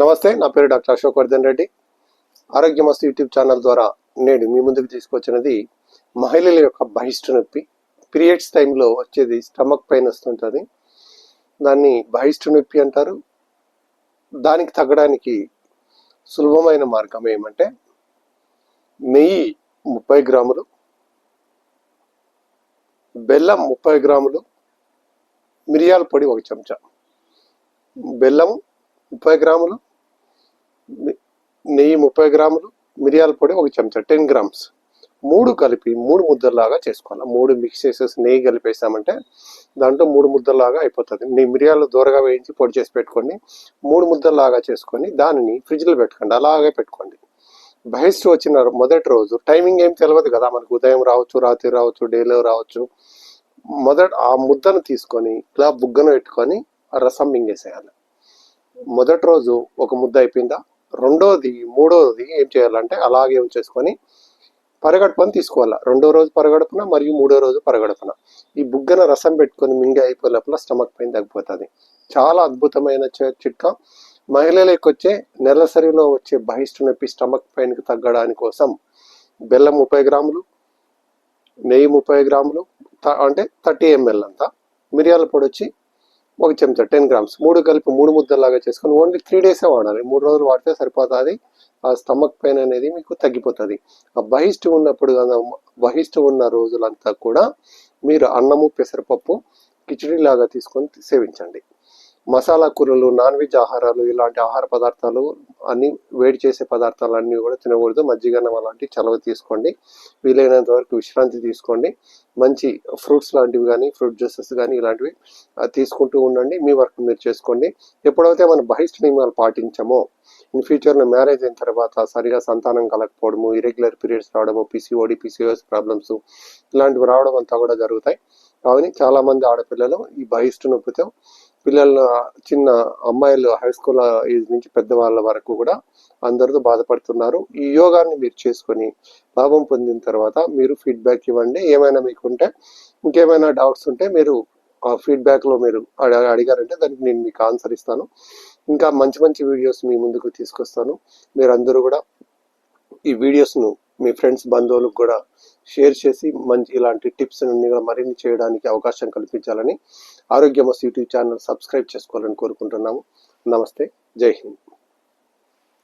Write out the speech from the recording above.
నమస్తే నా పేరు డాక్టర్ అశోక్ వర్ధన్ రెడ్డి. ఆరోగ్య మస్తు యూట్యూబ్ ఛానల్ ద్వారా నేడు మీ ముందుకు తీసుకొచ్చినది మహిళల యొక్క బహిష్టు నొప్పి. పీరియడ్స్ టైంలో వచ్చేది స్టమక్ పెయిన్ వస్తుంటుంది. దాన్ని బహిష్టు నొప్పి అంటారు. దానికి తగ్గడానికి సులభమైన మార్గం ఏమంటే నెయ్యి ముప్పై గ్రాములు బెల్లం ముప్పై గ్రాములు మిరియాల పొడి ఒక చెంచా. బెల్లం ముప్పై గ్రాములు నెయ్యి ముప్పై గ్రాములు మిరియాల పొడి ఒక చెంచా టెన్ గ్రామ్స్ మూడు కలిపి మూడు ముద్దలాగా చేసుకోవాలి. మూడు మిక్స్ చేసేసి నెయ్యి కలిపేసామంటే దాంట్లో మూడు ముద్దలాగా అయిపోతుంది. నీ మిరియాలు దూరగా వేయించి పొడి చేసి పెట్టుకోండి. మూడు ముద్దలాగా చేసుకొని దానిని ఫ్రిడ్జ్లో పెట్టుకోండి. అలాగే పెట్టుకోండి. బహిష్టు వచ్చిన మొదటి రోజు టైమింగ్ ఏం తెలియదు కదా మనకు ఉదయం రావచ్చు రాత్రి రావచ్చు డేలో రావచ్చు. మొదట ఆ ముద్దను తీసుకొని ఇలా బుగ్గను పెట్టుకొని రసం మింగేసేయాలి. మొదటి రోజు ఒక ముద్ద అయిపోయిందా? రెండోది మూడోది ఏం చేయాలంటే అలాగే ఉంచేసుకొని పరగడుపుని తీసుకోవాలి. రెండో రోజు పరగడుపున మరియు మూడో రోజు పరగడుపున. ఈ బుగ్గన రసం పెట్టుకొని మింగి అయిపోయే లోపల స్టమక్ పెయిన్ తగ్గిపోతుంది. చాలా అద్భుతమైన చిట్కా. మహిళలకు వచ్చే నెలసరిలో వచ్చే బహిష్టు నొప్పి స్టమక్ పెయిన్కి తగ్గడానికి కోసం బెల్లం ముప్పై గ్రాములు నెయ్యి ముప్పై గ్రాములు త- అంటే థర్టీ ఎంఎల్ అంతా మిరియాల పొడి వచ్చి ఒక చెంచా టెన్ గ్రామ్స్ మూడు కలిపి మూడు ముద్దలాగా చేసుకొని ఓన్లీ త్రీ డేసే వాడాలి. మూడు రోజులు వాడితే సరిపోతుంది. ఆ స్టమక్ పెయిన్ అనేది మీకు తగ్గిపోతుంది. ఆ బహిష్టు ఉన్నప్పుడు కదా బహిష్టు ఉన్న రోజులంతా కూడా మీరు అన్నము పెసరపప్పు కిచడీ లాగా తీసుకొని సేవించండి. మసాలా కూరలు నాన్ వెజ్ ఆహారాలు ఇలాంటి ఆహార పదార్థాలు అన్ని వేడి చేసే పదార్థాలు అన్నీ కూడా తినకూడదు. మజ్జిగన్నం అలాంటివి చలవ తీసుకోండి. వీలైనంత వరకు విశ్రాంతి తీసుకోండి. మంచి ఫ్రూట్స్ లాంటివి కానీ ఫ్రూట్ జ్యూసెస్ కానీ ఇలాంటివి తీసుకుంటూ ఉండండి. మీ వర్క్ మీరు చేసుకోండి. ఎప్పుడైతే మనం బహిష్ట నియమాలు పాటించామో ఇన్ ఫ్యూచర్లో మ్యారేజ్ అయిన తర్వాత సరిగా సంతానం కలగకపోవడము ఇరెగ్యులర్ పీరియడ్స్ రావడము పిసిఓడి పిసిఓఎస్ ప్రాబ్లమ్స్ ఇలాంటివి రావడం అంతా కూడా జరుగుతాయి. కావున చాలా మంది ఆడపిల్లలు ఈ బహిష్టు నొప్పితో పిల్లలు చిన్న అమ్మాయిలు హై స్కూల్ ఏజ్ నుంచి పెద్దవాళ్ళ వరకు కూడా అందరితో బాధపడుతున్నారు. ఈ యోగాన్ని మీరు చేసుకొని లాభం పొందిన తర్వాత మీరు ఫీడ్బ్యాక్ ఇవ్వండి. ఏమైనా మీకు ఉంటే ఇంకేమైనా డౌట్స్ ఉంటే మీరు ఆ ఫీడ్బ్యాక్లో మీరు అడిగారంటే దానికి నేను మీకు ఆన్సర్ ఇస్తాను. ఇంకా మంచి మంచి వీడియోస్ మీ ముందుకు తీసుకొస్తాను. మీరందరూ కూడా ఈ వీడియోస్ను మీ ఫ్రెండ్స్ బంధువులకు కూడా షేర్ చేసి మంచి ఇలాంటి టిప్స్ అన్ని కూడా మరిన్ని చేయడానికి అవకాశం కల్పించాలని ఆరోగ్యమస్ యూట్యూబ్ ఛానల్ సబ్స్క్రైబ్ చేసుకోవాలని కోరుకుంటున్నాము. నమస్తే. జై హింద్.